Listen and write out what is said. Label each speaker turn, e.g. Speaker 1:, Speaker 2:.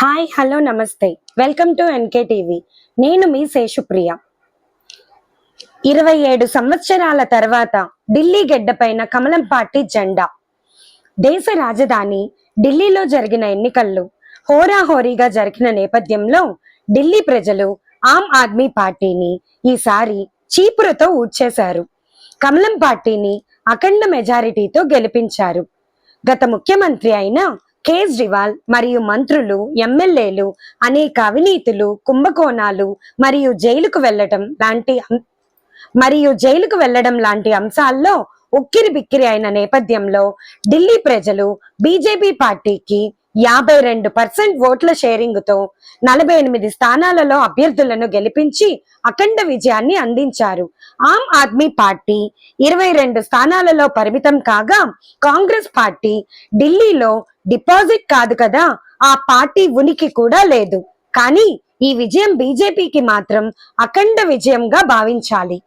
Speaker 1: Hi hello నమస్తే. Welcome to NK TV నేను మీ శేషుప్రియ ఇరవై ఏడు సంవత్సరాల తర్వాత ఢిల్లీ గెడ్డపైన కమలం పార్టీ జెండా. దేశ రాజధాని ఢిల్లీలో జరిగిన ఎన్నికల్లో హోరాహోరీగా జరిగిన నేపథ్యంలో ఢిల్లీ ప్రజలు ఆమ్ ఆద్మీ పార్టీని ఈసారి చీపురుతో ఊడ్చేశారు. కమలం పార్టీని అఖండ మెజారిటీతో గెలిపించారు. గత ముఖ్యమంత్రి అయిన కేజ్రీవాల్ మరియు మంత్రులు ఎమ్మెల్యేలు అనేక అవినీతులు కుంభకోణాలు మరియు జైలుకు వెళ్ళడం లాంటి మరియు జైలుకు వెళ్ళడం లాంటి అంశాల్లో ఉక్కిరి బిక్కిరి అయిన నేపథ్యంలో ఢిల్లీ ప్రజలు బీజేపీ పార్టీకి యాభై రెండు పర్సెంట్ ఓట్ల షేరింగ్తో నలభై ఎనిమిది స్థానాలలో అభ్యర్థులను గెలిపించి అఖండ విజయాన్ని అందించారు. ఆమ్ ఆద్మీ పార్టీ ఇరవై రెండు స్థానాలలో పరిమితం కాగా కాంగ్రెస్ పార్టీ ఢిల్లీలో డిపాజిట్ కాదు కదా ఆ పార్టీ ఉనికి కూడా లేదు. కానీ ఈ విజయం బీజేపీకి మాత్రం అఖండ విజయంగా భావించాలి.